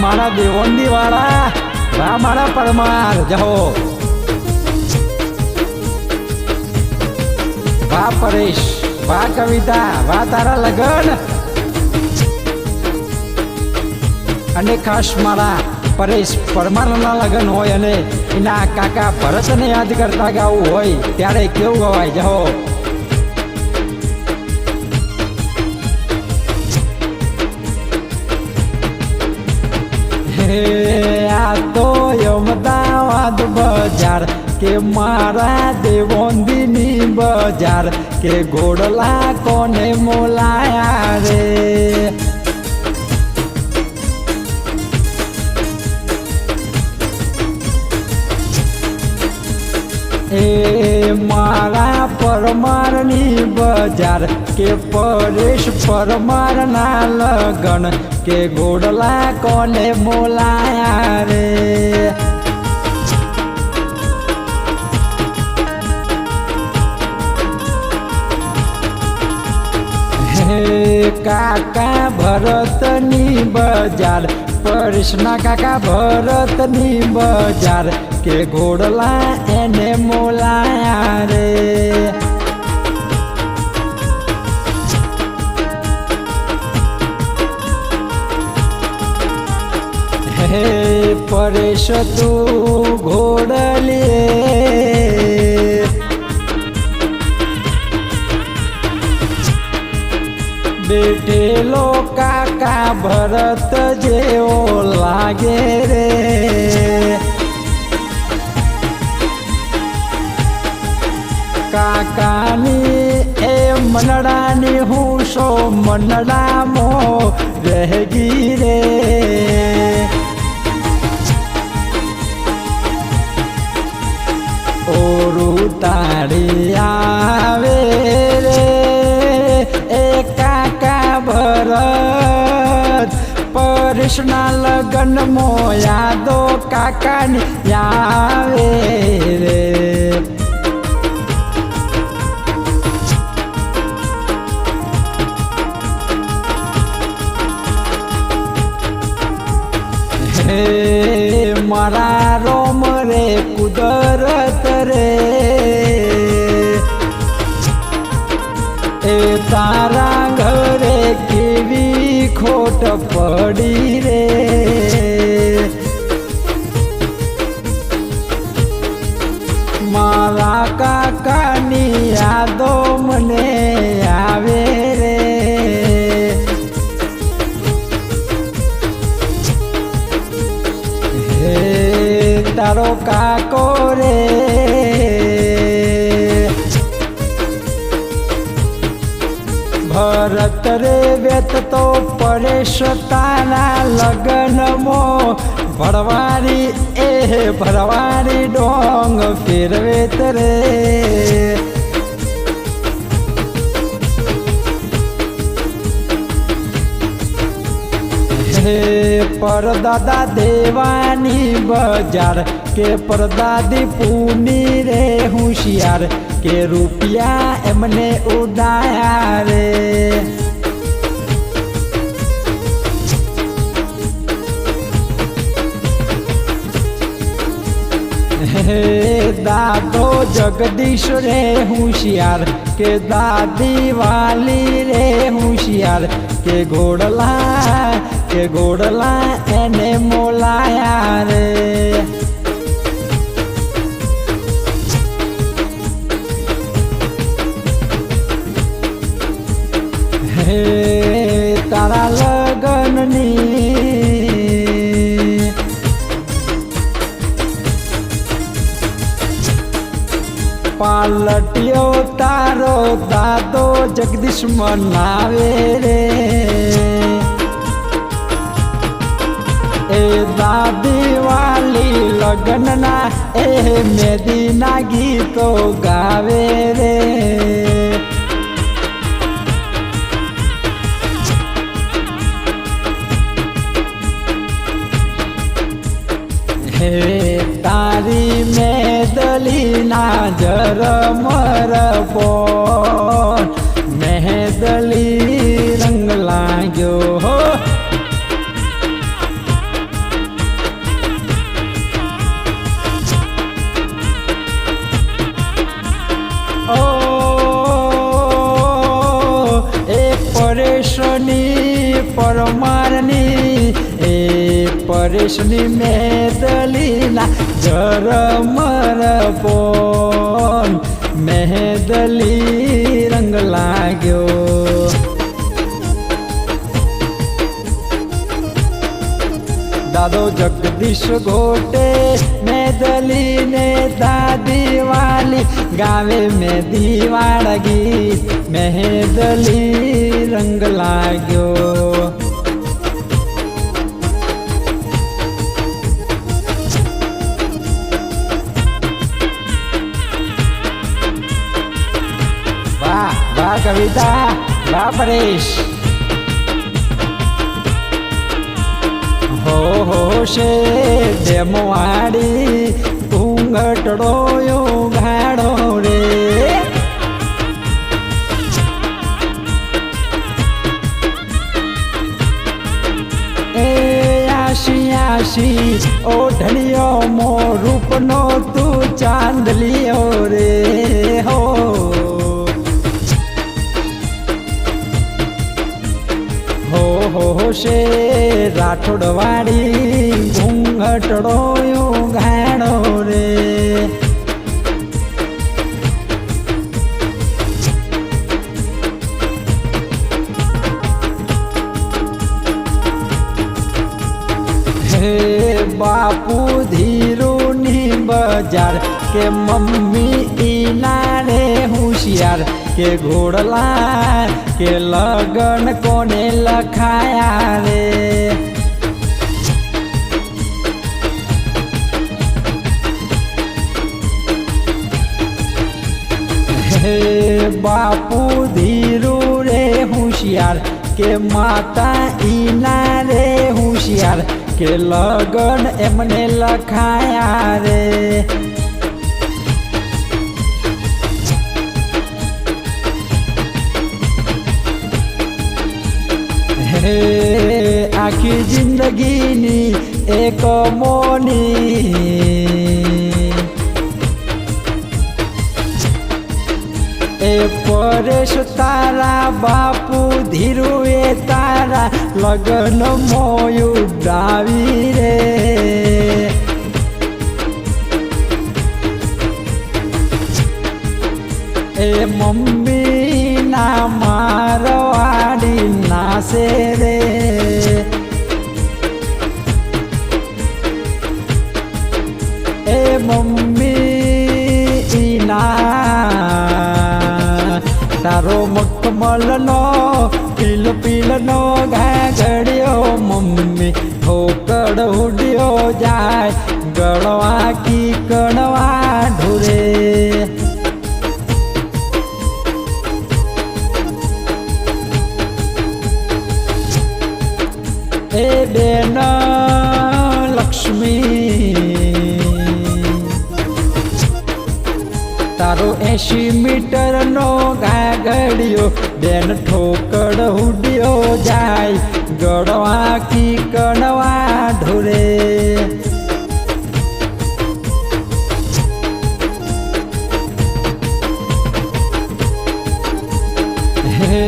મારા દેવંદી વાળા રા મારા પરમાર જહો વા પરેશ વા કવિતા વા તારા લગન. અને ખાસ મારા પરેશ પરમારના લગ્ન હોય અને એના કાકા ભરતને યાદ કરતા ગાવું હોય, ત્યારે કેવું ગવાય? જાઓ. આ તો અમદાવાદ બજાર કે મારા દેવોંદીની બજાર કે ગોડલા કોને મોલાયા રે? એ મારા પરમારની બજાર કે પરેશ પરમારના લગન કે ગોડલા કોને બોલાયા રે? કાકા ભરતની બજાર, પરેશના કાકા ભરતની બજાર કે ઘોડલા એને મોલાયા રે. હે પરેશ તું ઘોડલીએ. બેઠેલો કાકા ભરત જેવો લાગે રે. મનડાની હું સો મનડામો રહેગી રે? ઓરું તારી આવે રે? એ કાકા ભરત, પરેશના લગ્ન મો યાદો કાકાની આવે કાકાની યાદો મને આવે રે. હે તારો કાકો રે. ભરત રે વેત તો પરેશ તારા લગ્નમો ભરવારી એ ભરવારી ડોંગ ફેરવેત તરે. પરદાદા દેવાની બજાર, કે પરદાદી પૂની રે હોશિયાર, કે રૂપિયા એમને ઉડાયા રે. દાદો જગદીશ રે હોશિયાર, કે દાદી વાલી રે હોશિયાર, કે ઘોડલા કે ઘોડલા એને મોલાયા રે. હે પાલટીઓ તારો દાદો જગદીશ મનાવે રે. એ દાદી વાલી લગ્નના એ મેદીના ગીતો ગાવે રે. હે તારી મેદલીના ના જરમર પોન મહેદલી રંગ લાગ્યો હો. પરેશની પરમારની એ પરેશની મેદલીના જરમર પોન મહેદલી રંગ લાગ્યો દાદો જગદીશ ઘોટે મેદલી ને દાદી વાલી ગાવે મેં દીવાળ ગીત મહેદલી રંગ લાગ્યો કવિતા વાહ પરેશ હો હો છે ડેમવાડી ઘૂંઘટડો ગાડો રે આશી આશી ઓઢણીઓ મો રૂપનો તું ચાંદલિયો રાઠોડવાડી ઘૂંઘટડો ઘાડો રે હે બાપુ ધીરુની બજાર કે મમ્મી ઈના રે હોશિયાર કે ઘોડલા કે લગન કોને લખાયા રે હે બાપુ, ધીરુ રે હોશિયાર, કે માતા ઈના રે હોશિયાર, કે લગન એમને લખાયા રે. હે આખી જિંદગીની એક મોની પરેશ તારા બાપુ ધીરુ એ તારા લગન મોયું ડાવી રે. એ મમ્મી ના મારવાડી નાસે રે. લક્ષ્મી તારો એસી મીટરનો ગાગડિયો બેન ઠોકડ હુડ્યો જાય ગળવા કી કણવા ઢોરે હે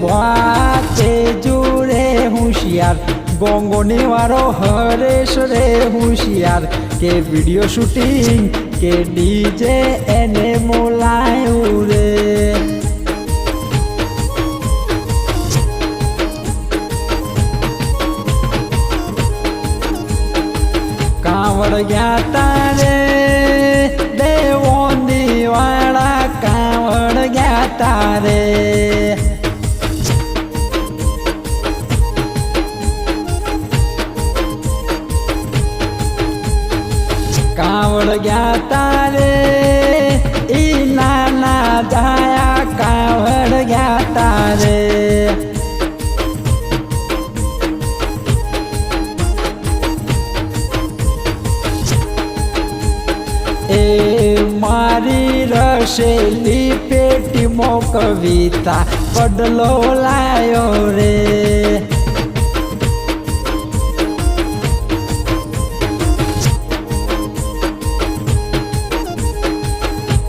વાતે જોડે હોશિયાર ગોંગોની વાળો હરેશ રે હોશિયાર કે વીડિયો શૂટિંગ કે ડીજે એને મોલાયું રે કાવડ ગયા તારે લસેલી પેટીમો કવિતા પડલો લાયો રે.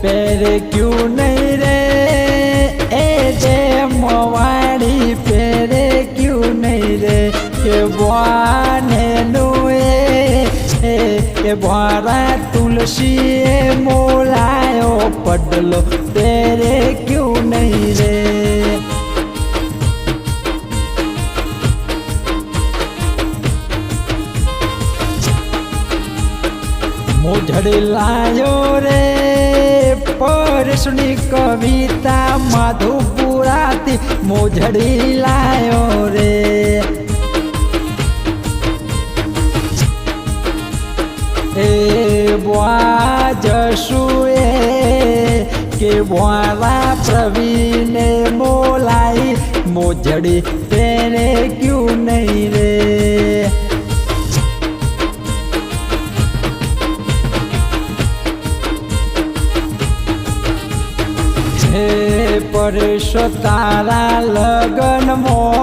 પેરે ક્યું નહીં રે? એ જે મોવાડી પેરે ક્યું નહીં રે? કે બોને નું એ કે બોરા તુલસી એ મોઢડી લાયો રે. એ બોઆ જશું એ? કે બોરા પ્રવીને મોલાઈ મોજડી તેને ક્યું નહીં રે? પરેશ તારા લગનમાં.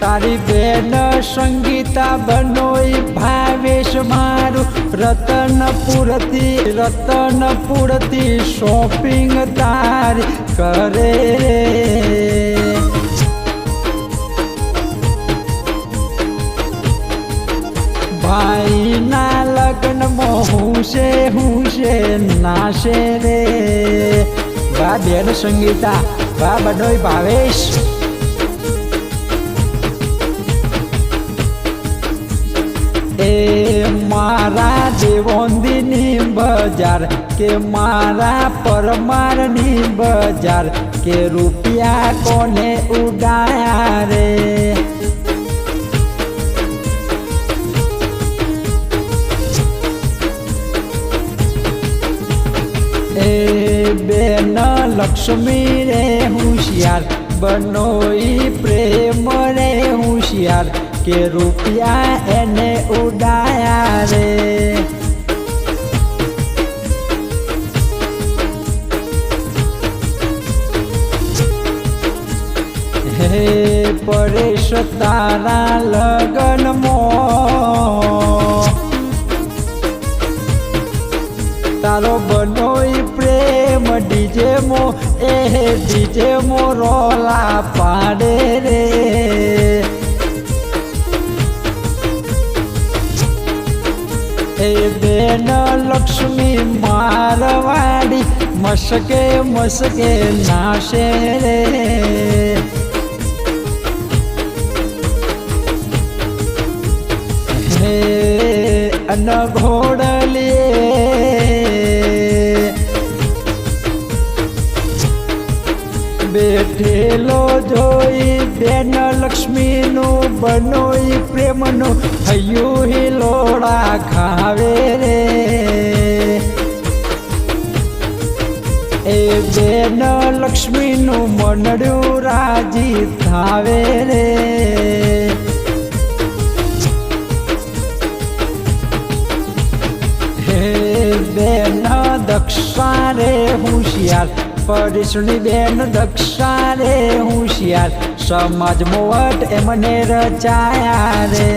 તારી બેન સંગીતા બનોઈ ભાવેશ મારું. રતનપુરથી રતનપુરથી શોપિંગ તારી કરે. ભાઈના લગ્નમાં હું છે હું છે નાશે રે બા બેન સંગીતા બા બનોઈ ભાવેશ એ મારા દેવોંદીની બજાર કે મારા પરમારની બજાર કે રૂપિયા કોને ઉડાયા રે બેન લક્ષ્મી રે હોશિયાર બનોઈ પ્રેમ રે હોશિયાર, કે રૂપિયા એને ઉડાયા રે. હે પરેશ તારા લગનમાં એ ડીજે મો રોલા પાડે રે. એ બેન લક્ષ્મી મારવાડી મસકે મસકે નાશે રે. હે અનઘોડલી બેઠેલો જોઈ બેન લક્ષ્મીનું બનોઈ પ્રેમનું, થયું હિલોડા ખાવે રે. એ બેન લક્ષ્મીનું મનડ્યું રાજી થાવે રે. બેન દક્ષા રે હોશિયાર પરિસણી બેન દક્ષા રે હોશિયાર. સમાજ મોવટ એમને રચાયા રે.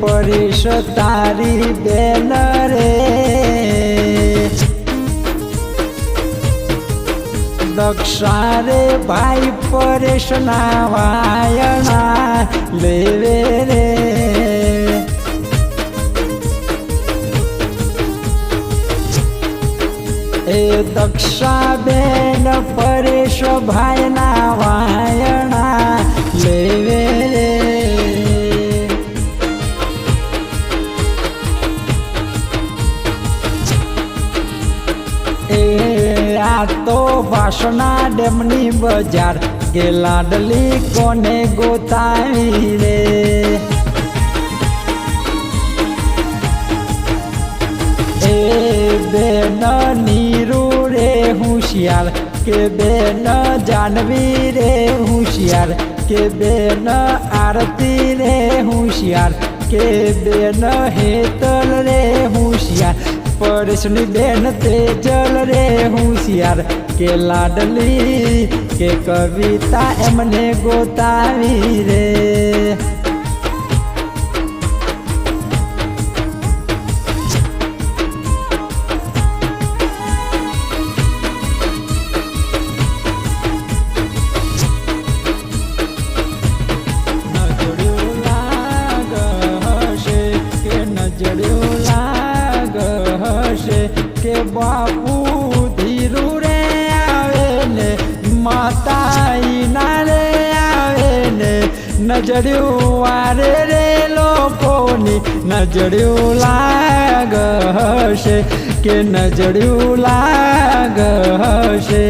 પરેશ તારી બેન રે. દક્ષા રે ભાઈ પરેશ ના વાયણા લેવે રે. એ દક્ષા બેન પરેશ ભાઈ ના વાસણા ડેમની બજાર કે લાડલી કોને ગોતાવી રે? એ બેન નીરુ રે હોશિયાર, કે બેન જાનવી રે હોશિયાર, કે બેન આરતી રે હોશિયાર, કે બેન હેતલ રે હોશિયાર, પરેશની બેન તેજલ રે હોશિયાર કે લાડલી કે કવિતા એમને ગોતાવી રે. જડ્યો લાગ હશે કે બાપુ નજર્યું વારે રે લોકોની નજડ્યું લાગ હશે કે નજર્યું લાગ હશે